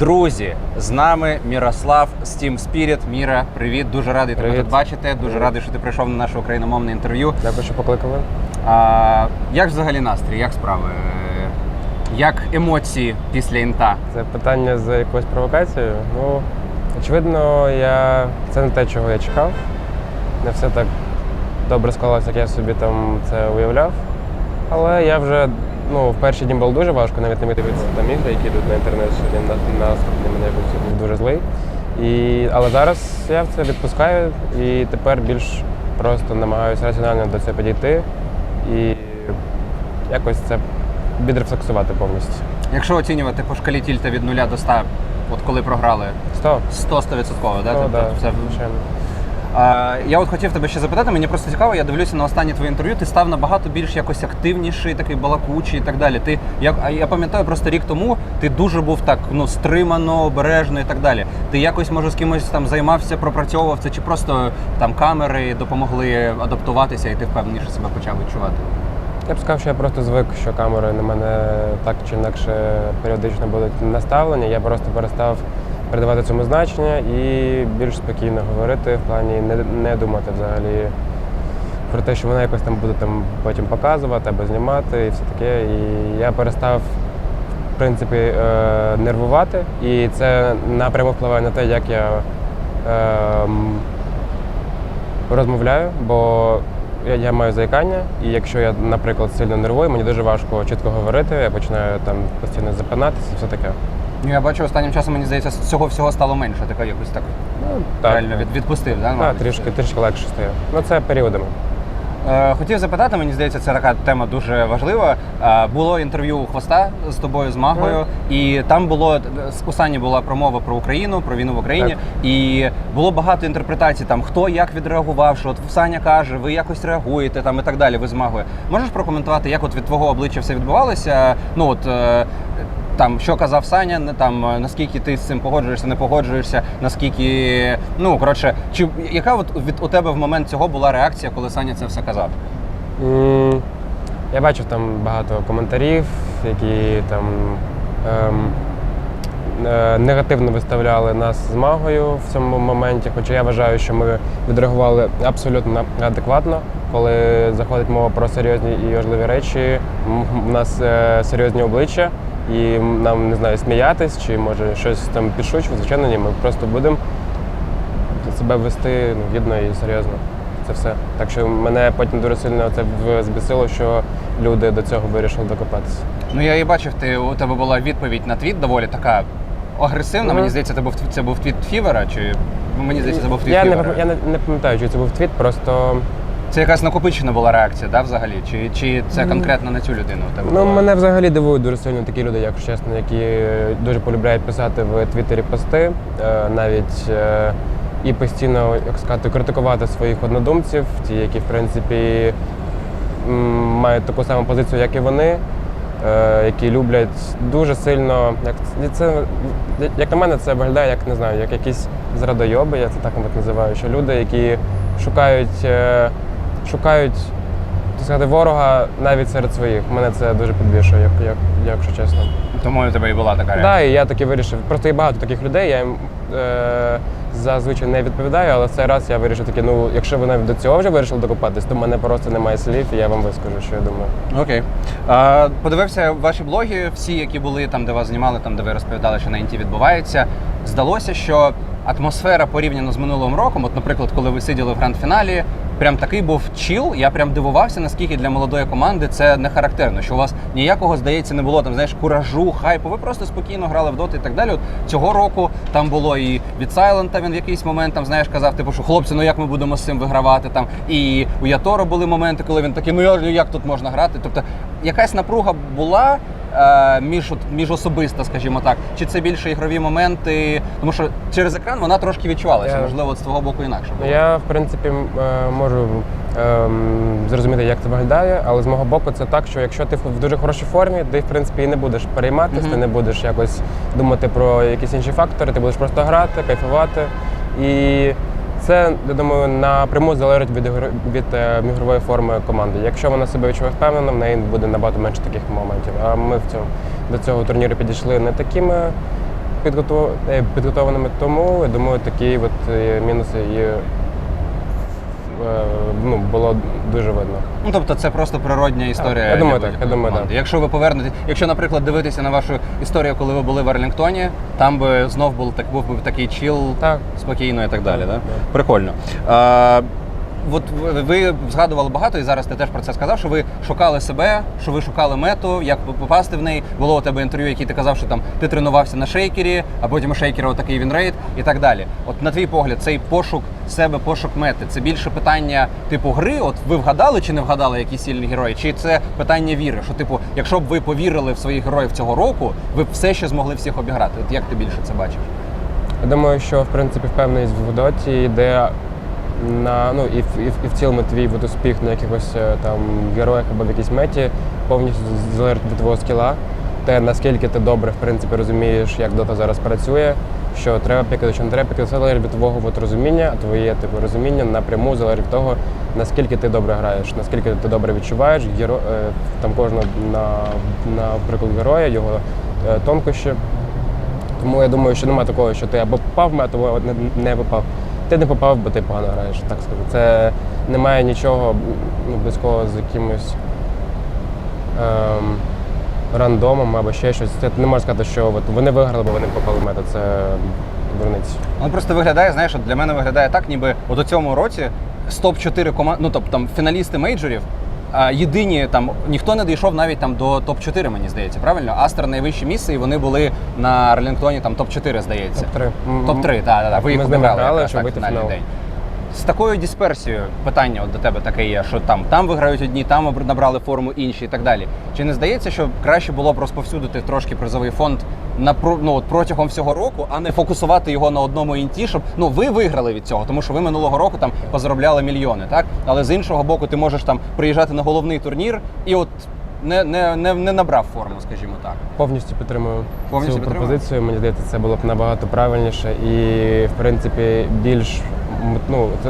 Друзі, з нами Мірослав з Team Spirit. Міра, привіт, дуже радий тебе тут бачити. Дуже Привіт. радий, що ти прийшов на наше україномовне інтерв'ю. Дякую, що покликали. А, як взагалі настрій? Як справи? Як емоції після інта? Це питання з якоюсь провокацією. Ну, очевидно, я... це не те, чого я чекав. Не все так добре склалося, як я собі там це уявляв. Але я вже ну, в перші дні було дуже важко, навіть не дивитися там ігри, які йдуть на інтернет, сьогодні на, наступний мене був дуже злий. І, але зараз я це відпускаю і тепер більш просто намагаюся раціонально до цього підійти і якось це відрефлексувати повністю. Якщо оцінювати по шкалі тільта від 0 до 100, от коли програли, Сто? 100 100 да? Ну, Тобто да. А, я от хотів тебе ще запитати, мені просто цікаво, я дивлюся на останні твої інтерв'ю, ти став набагато більш якось активніший, такий балакучий і так далі. Ти, як, я пам'ятаю, просто рік тому ти дуже був так ну, стримано, обережно і так далі. Ти якось, може, з кимось там займався, пропрацьовував це, чи просто там камери допомогли адаптуватися і ти впевненіше себе почав відчувати? Я б сказав, що я просто звик, що камери на мене так чи інакше періодично будуть наставлені. Я просто перестав передавати цьому значення і більш спокійно говорити в плані не, не думати взагалі про те, що вона якось там буде там потім показувати або знімати і все таке. І я перестав в принципі е, нервувати, і це напряму впливає на те, як я е, розмовляю, бо я, я маю заїкання, і якщо я, наприклад, сильно нервую, мені дуже важко чітко говорити, я починаю там постійно запинатися, і все таке. Ну, я бачу, останнім часом, мені здається, цього всього стало менше. Ти якось так Ну, реально від, відпустив, да? Так, мабуть? трішки, трішки легше стає. Ну це періодами. Е, Хотів запитати, мені здається, це така тема дуже важлива. Е, Було інтерв'ю у хвоста з тобою, з Магою, і там було у Сані була промова про Україну, про війну в Україні. Так. І було багато інтерпретацій, там хто як відреагував, що от Саня каже, ви якось реагуєте там і так далі. Ви з Магою. Можеш прокоментувати, як от від твого обличчя все відбувалося? Ну от. е, Там що казав Саня, не там е, наскільки ти з цим погоджуєшся, не погоджуєшся, наскільки ну коротше, чи яка от від у тебе в момент цього була реакція, коли Саня це все казав? М, Я бачив там багато коментарів, які там ем, е, негативно виставляли нас з магою в цьому моменті. Хоча я вважаю, що ми відреагували абсолютно адекватно. Коли заходить мова про серйозні і важливі речі, у нас е, серйозні обличчя, і нам не знаю, сміятись чи може щось там підшучувати, звичайно, ні. Ми просто будемо себе вести ну, гідно і серйозно. Це все. Так що мене потім дуже сильно це збісило, що люди до цього вирішили докопатися. Ну я і бачив, ти у тебе була відповідь на твіт доволі така агресивна. Мгм. Мені здається, це був це був твіт Фівера, чи ну, мені здається, це був твіт Я Фівера. пам- я не, не пам'ятаю, чи це був твіт, просто Це якась накопичена була реакція, да, взагалі? Чи, чи це конкретно на цю людину? у тебе ну, була? мене взагалі дивують дуже сильно такі люди, якщо чесно, які дуже полюбляють писати в Твіттері пости, е, навіть е, і постійно, як сказати, критикувати своїх однодумців, ті, які в принципі мають таку саму позицію, як і вони. е, Які люблять дуже сильно, як це як на мене, це виглядає, як не знаю, як якісь зрадойоби, я це так от називаю. Що люди, які шукають, шукають так сказати, ворога навіть серед своїх. Мене це дуже підбішує, як, як, якщо чесно. Тому у тебе і була така Так, реакція. да, і я таки вирішив. Просто є багато таких людей, я їм е, зазвичай не відповідаю, але в цей раз я вирішив таки, ну, якщо ви навіть до цього вже вирішили докопатись, то в мене просто немає слів, і я вам вискажу, що я думаю. Окей. А, подивився ваші блоги, всі, які були там, де вас знімали, там, де ви розповідали, що на інті відбувається. Здалося, що атмосфера порівняно з минулим роком, от, наприклад, коли ви сиділи в гранд-фіналі, прям такий був чіл. Я прям дивувався, наскільки для молодої команди це не характерно. Що у вас ніякого, здається, не було там, знаєш, куражу, хайпу. Ви просто спокійно грали в доти і так далі. От цього року там було і від Сайлента він в якийсь момент там, знаєш, казав, типу, що хлопці, ну як ми будемо з цим вигравати там. І у Яторо були моменти, коли він такий, ну як тут можна грати? Тобто якась напруга була. Е, Між, між особисто, скажімо так, чи це більше ігрові моменти? Тому що через екран вона трошки відчувалася. Я- Можливо, з твого боку інакше було. Я, в принципі, е, можу ем, зрозуміти, як це виглядає, але з мого боку, це так, що якщо ти в дуже хорошій формі, ти в принципі і не будеш перейматися, Мгм. ти не будеш якось думати про якісь інші фактори, ти будеш просто грати, кайфувати. І це, я думаю, напряму залежить від від мігрової форми команди. Якщо вона себе відчуває впевнено, в неї буде набагато менше таких моментів. А ми в цьому до цього турніру підійшли не такими підготов... підготованими. Тому я думаю, такі от е, мінуси і е, ну, було дуже видно. Ну тобто це просто природня історія. я думаю, так, я думаю, так. Якщо ви повернете, якщо, наприклад, дивитися на вашу історію, коли ви були в Арлінгтоні, там би знов був так був би такий чіл, Так. спокійно і так далі. Так, Да? так. Прикольно. А, От ви- згадували багато, і зараз ти теж про це сказав, що ви шукали себе, що ви шукали мету, як попасти в неї. Було у тебе інтерв'ю, який ти казав, що там ти тренувався на шейкері, а потім у шейкера отакий він рейд і так далі. От на твій погляд, цей пошук себе, пошук мети, це більше питання типу гри. От ви вгадали чи не вгадали, які сильні герої? Чи це питання віри? Що, типу, якщо б ви повірили в своїх героїв цього року, ви б все ще змогли всіх обіграти. От як ти більше це бачиш? Я думаю, що в принципі впевненість в доті йде на ну і в, і і в цілому твій от успіх на якихось е, там героях або в якійсь меті повністю залежить від твого скіла. Те, наскільки ти добре в принципі розумієш, як дота зараз працює, що треба пікати, що не треба пікати, все залежить від твого от розуміння, а твоє типу розуміння напряму залежить від того, наскільки ти добре граєш, наскільки ти добре відчуваєш геро, е, там кожного на, наприклад, героя, його е, тонкощі. Тому я думаю, що немає такого, що ти або попав в мету, або не, не попав. Ти не попав, бо ти погано граєш, так сказати. Це немає нічого ну, близького з якимось ем, рандомом або ще щось. Це не можна сказати, що от вони виграли, бо вони попали в мету. Це дурниці. Воно просто виглядає, знаєш, от для мене виглядає так, ніби от у цьому році з топ-4 команд, ну тобто там фіналісти мейджорів. Єдині там ніхто не дійшов навіть там до топ-4, мені здається, правильно? Астер найвищі місце, і вони були на Арлінгтоні там топ-4, здається. Топ-3. Топ-3, так, так, так. Ви їх вибрали. обіграли грали, якраз, так, в фінальний фінал. день. З такою дисперсією питання от до тебе таке є, що там там виграють одні, там набрали форму інші і так далі. Чи не здається, що краще було б розповсюдити трошки призовий фонд на ну, от протягом всього року, а не фокусувати його на одному інті, щоб ну ви виграли від цього, тому що ви минулого року там позаробляли мільйони, так? Але з іншого боку, ти можеш там приїжджати на головний турнір і от не, не, не, не набрав форму, скажімо так. Повністю підтримую Повністю цю підтримую? пропозицію. Мені здається, це було б набагато правильніше і, в принципі, більш ну, це-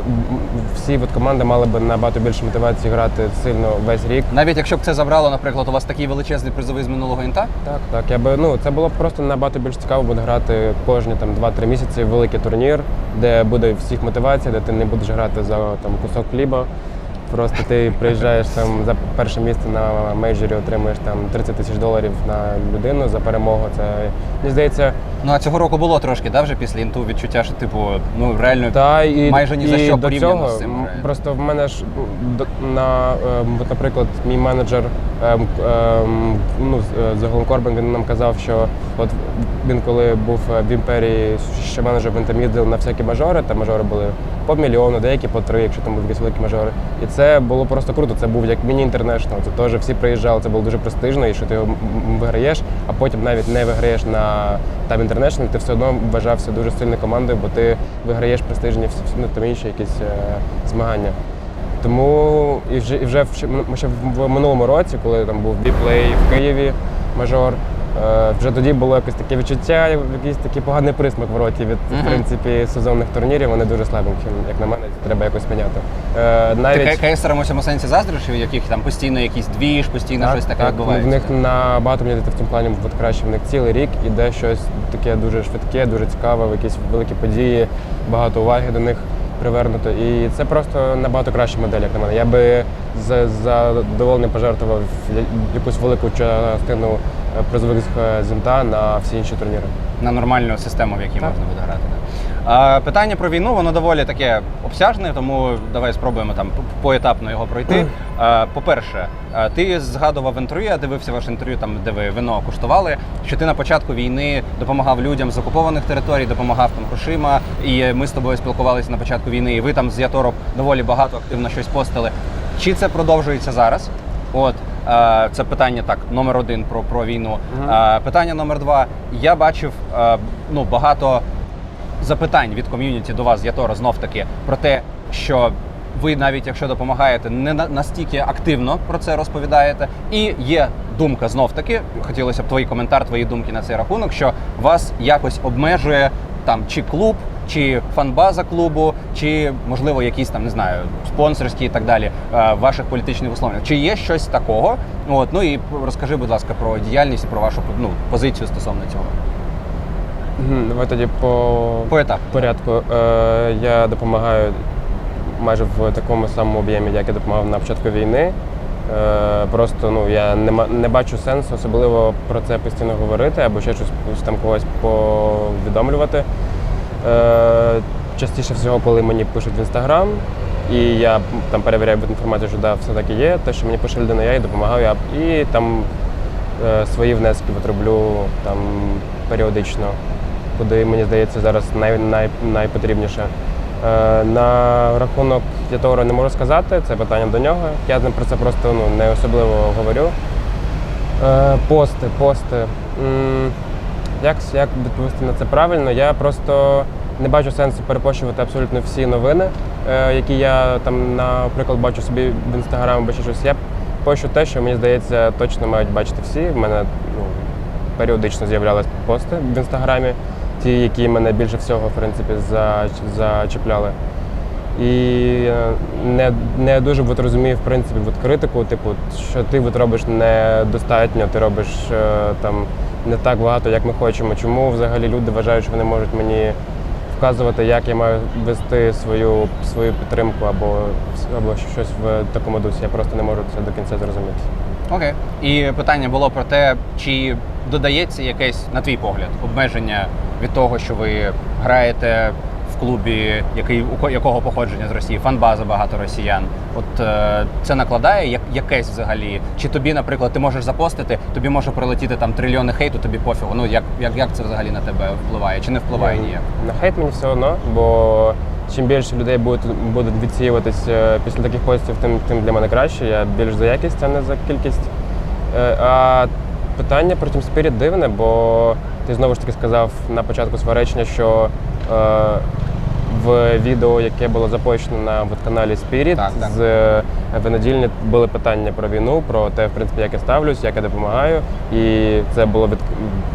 всі от команди мали б набагато більше мотивації грати сильно весь рік. Навіть якщо б це забрало, наприклад, у вас такий величезний призовий з минулого інта, Так, так. Я би ну це було б просто набагато більш цікаво буде грати кожні там 2-3 місяці великий турнір, де буде всіх мотивація, де ти не будеш грати за там кусок хліба. Просто ти приїжджаєш там за перше місце на мейджорі, отримуєш там 30 тисяч доларів на людину за перемогу. Це мені здається, Ну а цього року було трошки, да, вже після інту відчуття, що типу, ну реально та і майже ні за і що до порівняно цього з цим просто в мене ж до- на ем, от, наприклад, мій менеджер ем, ем, ну з- з Голом Корбен він нам казав, що от він коли був е, в імперії ще менеджер він там їздив на всякі мажори, там мажори були по мільйону, деякі по три, якщо там були якісь великі мажори. І це було просто круто. Це був як міні-інтернешнл. Це теж всі приїжджали, це було дуже престижно, і що ти його м- м- виграєш, а потім навіть не виграєш на там інтернешнл, ти все одно вважався дуже сильною командою, бо ти виграєш престижні ну, там інші якісь е, змагання. Тому і вже і вже в, ще в минулому році, коли там був біплей в Києві, мажор. Е, Вже тоді було якесь таке відчуття, якийсь такий поганий присмак в роті від в принципі сезонних турнірів. Вони дуже слабенькі, як на мене, треба якось міняти. Е, Ти кейсерам у цьому сенсі заздриш, у яких там постійно якийсь двіж, постійно щось таке так, відбувається. в них набагато мені в цьому плані от краще. В них цілий рік іде щось таке дуже швидке, дуже цікаве, якісь великі події, багато уваги до них привернуто. І це просто набагато краща модель, як на мене. Я би з задоволенням пожертвував якусь велику частину е, призових е, зінта на всі інші турніри. на нормальну систему, в якій Так. можна буде грати. Питання про війну, воно доволі таке обсяжне, тому давай спробуємо там поетапно його пройти. По-перше, ти згадував інтерв'ю, я дивився ваше інтерв'ю, там де ви вино куштували. Що ти на початку війни допомагав людям з окупованих територій, допомагав там грошима. І ми з тобою спілкувалися на початку війни, і ви там з Яторок доволі багато активно щось постили. Чи це продовжується зараз? От це питання так, номер один про, про війну. Питання номер два. Я бачив ну, багато запитань від ком'юніті до вас з Ятора знов таки про те, що ви навіть якщо допомагаєте, не на- настільки активно про це розповідаєте. І є думка знов таки, хотілося б твій коментар, твої думки на цей рахунок, що вас якось обмежує там чи клуб, чи фанбаза клубу, чи можливо якісь там не знаю спонсорські і так далі е, ваших політичних висловлень. Чи є щось такого? От ну і розкажи, будь ласка, про діяльність і про вашу ну, позицію стосовно цього. Мгм, Давай тоді по По етапу. порядку. Е, я допомагаю майже в такому самому об'ємі, як я допомагав на початку війни. Е, просто ну, я не, ма- не бачу сенсу особливо про це постійно говорити або ще щось там когось повідомлювати. Е, частіше всього, коли мені пишуть в інстаграм, і я там перевіряю інформацію, що да, все таки є. Те, що мені пише людина, я їй допомагаю, я- і там е, свої внески от роблю там періодично, куди мені здається зараз най, най, найпотрібніше. Е, на рахунок Ятора не можу сказати, це питання до нього. Я з ним про це просто ну, не особливо говорю. Е, пости, пости. М, Як, як відповісти на це правильно? Я просто не бачу сенсу перепощувати абсолютно всі новини, е, які я там, наприклад, бачу собі в інстаграм або щось. Я пощу те, що мені здається, точно мають бачити всі. В мене ну, періодично з'являлись пости в інстаграмі, ті, які мене більше всього в принципі, зачіпляли. І е, не, не дуже от розумію, в принципі, от критику, типу, що ти от робиш недостатньо, ти робиш е, там не так багато, як ми хочемо. Чому взагалі люди вважають, що вони можуть мені вказувати, як я маю вести свою, свою підтримку або, або щось в такому дусі. Я просто не можу це до кінця зрозуміти. Окей. І питання було про те, чи додається якесь, на твій погляд, обмеження від того, що ви граєте в клубі, який у ко- якого походження з Росії, фанбаза багато росіян. От е, це накладає як якесь взагалі? Чи тобі, наприклад, ти можеш запостити, тобі може прилетіти там трильйони хейту, тобі пофігу. Ну як, як, як це взагалі на тебе впливає? Чи не впливає Ну, ніяк? На хейт мені все одно, бо чим більше людей будуть, будуть відсіюватись е, після таких постів, тим, тим для мене краще. Я більш за якість, а не за кількість. Е, А питання про Team Spirit дивне, бо ти знову ж таки сказав на початку свого речення, що е, в відео, яке було запущено на от каналі Spirit, Так, так. з е, в були питання про війну, про те, в принципі, як я ставлюсь, як я допомагаю. І це було від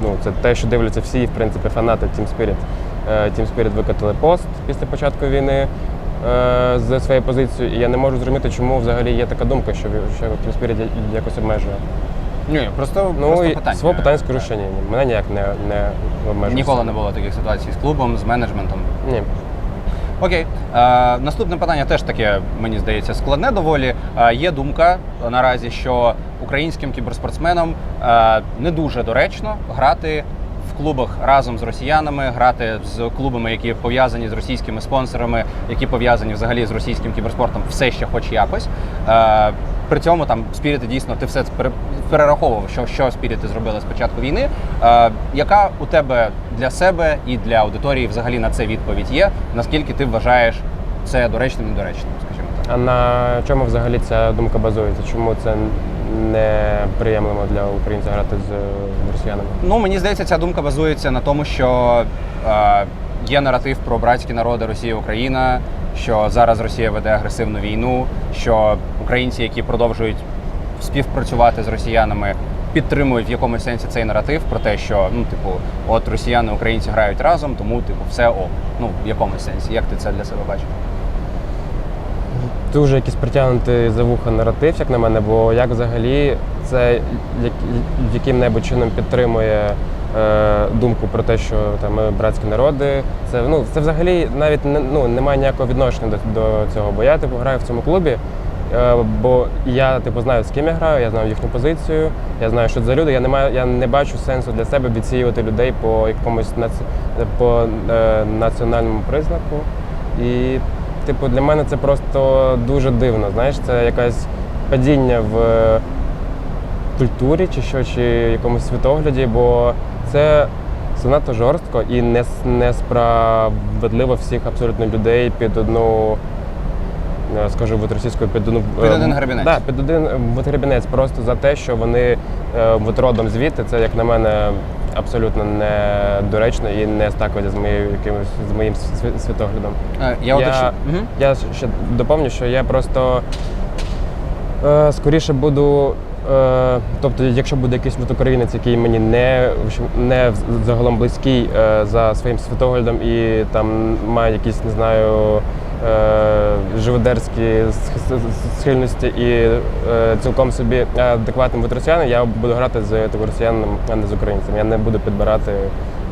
ну, це те, що дивляться всі, в принципі, фанати Team Spirit. Е, Team Spirit викотили пост після початку війни е, з своєю позицією. І я не можу зрозуміти, чому взагалі є така думка, що, що Team Spirit я- якось обмежує. Ні, просто, Ну просто питання. свого питання скажу, що ні. Мене ніяк не, не обмежує. Ніколи не було таких ситуацій з клубом, з менеджментом. Ні. Окей. Е, наступне питання теж таке, мені здається, складне доволі. Е, є думка наразі, що українським кіберспортсменам е, не дуже доречно грати в клубах разом з росіянами, грати з клубами, які пов'язані з російськими спонсорами, які пов'язані взагалі з російським кіберспортом, все ще хоч якось. Е, при цьому там спіріти дійсно ти все перераховував, що, що спіріти зробили з початку війни. Е, яка у тебе для себе і для аудиторії взагалі на це відповідь є? Наскільки ти вважаєш це доречним недоречним, скажімо так? А на чому взагалі ця думка базується? Чому це неприємлемо для українця грати з росіянами? Ну мені здається, ця думка базується на тому, що е, є наратив про братські народи Росія Україна, що зараз Росія веде агресивну війну, що українці, які продовжують співпрацювати з росіянами, підтримують в якомусь сенсі цей наратив про те, що ну, типу, от росіяни українці грають разом, тому типу все ок. Ну в якомусь сенсі. Як ти це для себе бачиш? Дуже якийсь притягнутий за вуха наратив, як на мене, бо як взагалі це яким-небудь чином підтримує е, думку про те, що там ми братські народи. Це ну це взагалі навіть не ну немає ніякого відношення до, до цього. Бо я типу граю в цьому клубі. е, Бо я типу знаю, з ким я граю, я знаю їхню позицію, я знаю, що це за люди. Я не маю, я не бачу сенсу для себе відсіювати людей по якомусь наці... по е, національному признаку. І Типу, для мене це просто дуже дивно. Знаєш, це якесь падіння в культурі чи що, чи якомусь світогляді, бо це занадто жорстко і не, несправедливо всіх абсолютно людей під одну. е, Скажу от російською під одну Під е, один гребінець. Да, під один е, от гребінець просто за те, що вони от родом звідти. Це як на мене абсолютно недоречно і не стакується з моєю якимось з моїм світоглядом. Е, я уточню. Я ще доповню, що я просто е, скоріше буду. Е, тобто, якщо буде якийсь от українець, який мені не, не загалом близький е, за своїм світоглядом і там має якісь, не знаю, живодерські схильності і е, цілком собі адекватним от росіянин, я буду грати з росіянином, а не з українцем. Я не буду підбирати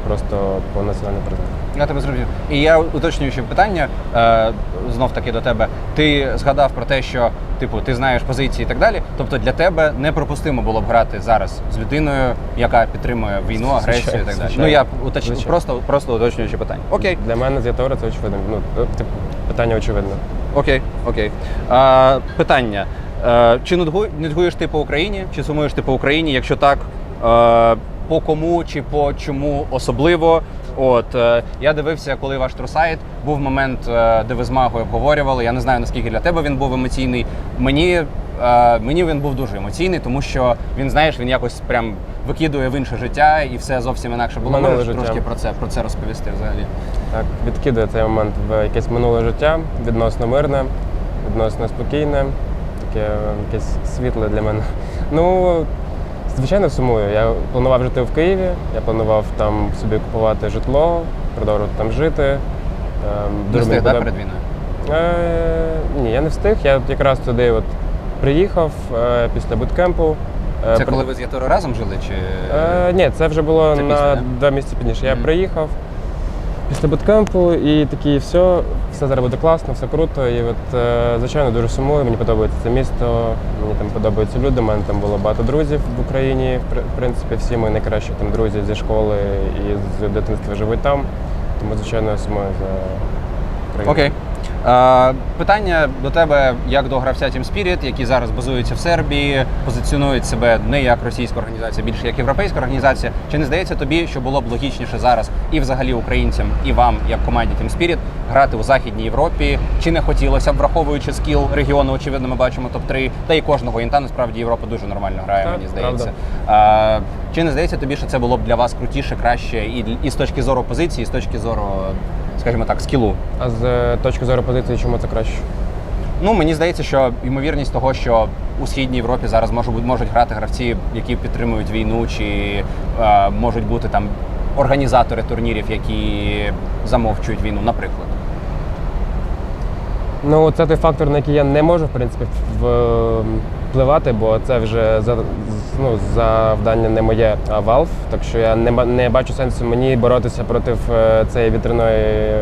просто по національним признакам. Я тебе зрозумів. І я уточнюючи питання е, знов таки до тебе. Ти згадав про те, що типу ти знаєш позиції і так далі. Тобто для тебе неприпустимо було б грати зараз з людиною, яка підтримує війну, агресію і так далі. Звичайно. Ну я Звичайно. просто, просто уточнюючи питання. Окей, Для мене з Ятора це очевидно. Ну, типу, питання очевидне. окей, окей. А, питання. Е, чи нудгу- нудьгуєш ти по Україні, чи сумуєш ти по Україні? Якщо так, е, по кому чи по чому особливо? От е, я дивився, коли ваш трусайт був момент, де ви з магою обговорювали. Я не знаю наскільки для тебе він був емоційний. Мені, мені він був дуже емоційний, тому що він, знаєш, він якось прям викидує в інше життя і все зовсім інакше було. Минуле Можеш життя. трошки про це про це розповісти взагалі. Так, відкидує цей момент в якесь минуле життя, відносно мирне, відносно спокійне, таке е, якесь світле для мене. Ну, звичайно, сумую. Я планував жити в Києві, я планував там собі купувати житло, продовжувати там жити. Ем, Не встиг, подоб- перед війною? Е, ні, я не встиг. Я от якраз туди от приїхав е, після буткемпу. Е, Це коли ви з Яторою разом жили? Чи Е, ні, це вже було Це на після, да? два місяці пізніше. Я Мгм. приїхав після буткемпу і такий, все, все зараз буде класно, все круто. І от, е, звичайно, дуже сумую. Мені подобається це місто, мені там подобаються люди. У мене там було багато друзів в Україні. В принципі, всі мої найкращі там друзі зі школи і з дитинства живуть там. Тому, звичайно, я сумую за Україну. Окей. Е, питання до тебе як до гравця Team Spirit, які зараз базуються в Сербії, позиціонують себе не як російська організація, більше як європейська організація. Чи не здається тобі, що було б логічніше зараз і взагалі українцям, і вам, як команді Team Spirit, грати у Західній Європі? Чи не хотілося б, враховуючи скіл регіону, очевидно, ми бачимо топ-3, та й кожного інта насправді Європа дуже нормально грає, Так, мені здається. Е, чи не здається тобі, що це було б для вас крутіше, краще і, і з точки зору позиції, і з точки зору, скажімо так, скілу? А з е, точки зору позиції, чому це краще? Ну мені здається, що ймовірність того, що у східній Європі зараз можуть можуть грати гравці, які підтримують війну, чи е, можуть бути там організатори турнірів, які замовчують війну, наприклад. Ну, це той фактор, на який я не можу, в принципі, впливати, бо це вже за, ну, завдання не моє, а Valve. Так що я не, не бачу сенсу мені боротися проти е, цієї вітряної,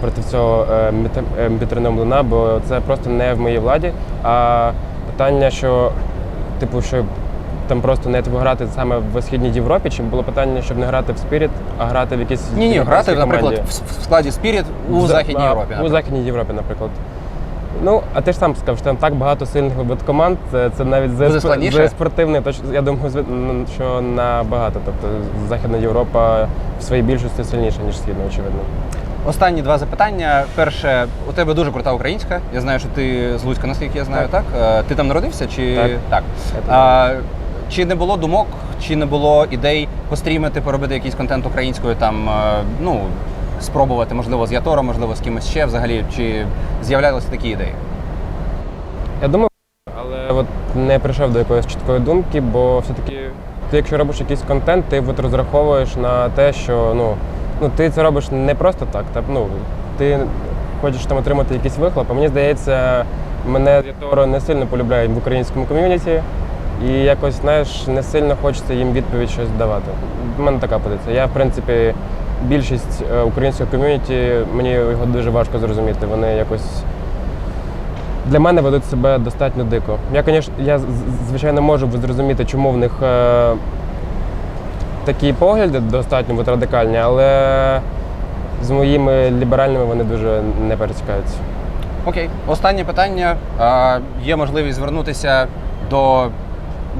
проти цього е, е, вітряного млина, бо це просто не в моїй владі. А питання, що, типу, що там просто не типу, грати саме в Східній Європі, чи було питання, щоб не грати в Spirit, а грати в якійсь Ні, ні, грати, наприклад, в, складі Spirit у В- Західній Європі. У. Західній Європі, наприклад. Ну, а ти ж сам сказав, що там так багато сильних вид команд. Це, це навіть за, спортивний, точно, я думаю, що набагато. Тобто Західна Європа в своїй більшості сильніша, ніж Східна, очевидно. Останні два запитання. Перше, у тебе дуже крута українська. Я знаю, що ти з Луцька, наскільки я знаю, так? Е, Ти там народився чи Так. так? А, чи не було думок, чи не було ідей пострімити, поробити якийсь контент українською, там е, ну спробувати, можливо, з Ятором, можливо, з кимось ще взагалі, чи з'являлися такі ідеї? Я думаю, але от не прийшов до якоїсь чіткої думки, бо все-таки ти, якщо робиш якийсь контент, ти от розраховуєш на те, що ну, ну ти це робиш не просто так. Та, ну, ти хочеш там отримати якийсь вихлоп, а мені здається, мене Єторо не сильно полюбляють в українському ком'юніті. І якось, знаєш, не сильно хочеться їм відповідь щось давати. У мене така позиція. Я, в принципі, більшість е, українського ком'юніті, мені його дуже важко зрозуміти. Вони якось для мене ведуть себе достатньо дико. Я, звісно, я звичайно можу зрозуміти, чому в них е, такі погляди достатньо от радикальні, але з моїми ліберальними вони дуже не пересікаються. Окей, останнє питання. А, є можливість звернутися до,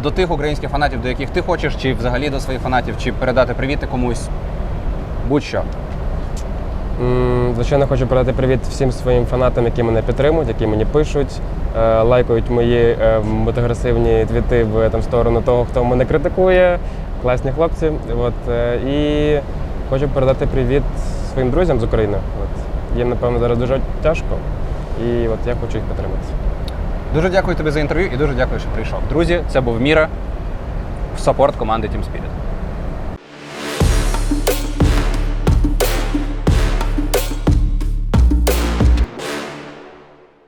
до тих українських фанатів, до яких ти хочеш, чи взагалі до своїх фанатів, чи передати привіти комусь. Будь-що. Звичайно, хочу передати привіт всім своїм фанатам, які мене підтримують, які мені пишуть, е, лайкають мої е, мотоагресивні твіти в там, сторону того, хто мене критикує. Класні хлопці. От, е, і хочу передати привіт своїм друзям з України. От. Їм, напевно, зараз дуже тяжко, і от я хочу їх підтримати. Дуже дякую тобі за інтерв'ю і дуже дякую, що прийшов. Друзі, це був Міра в саппорт команди Team Spirit.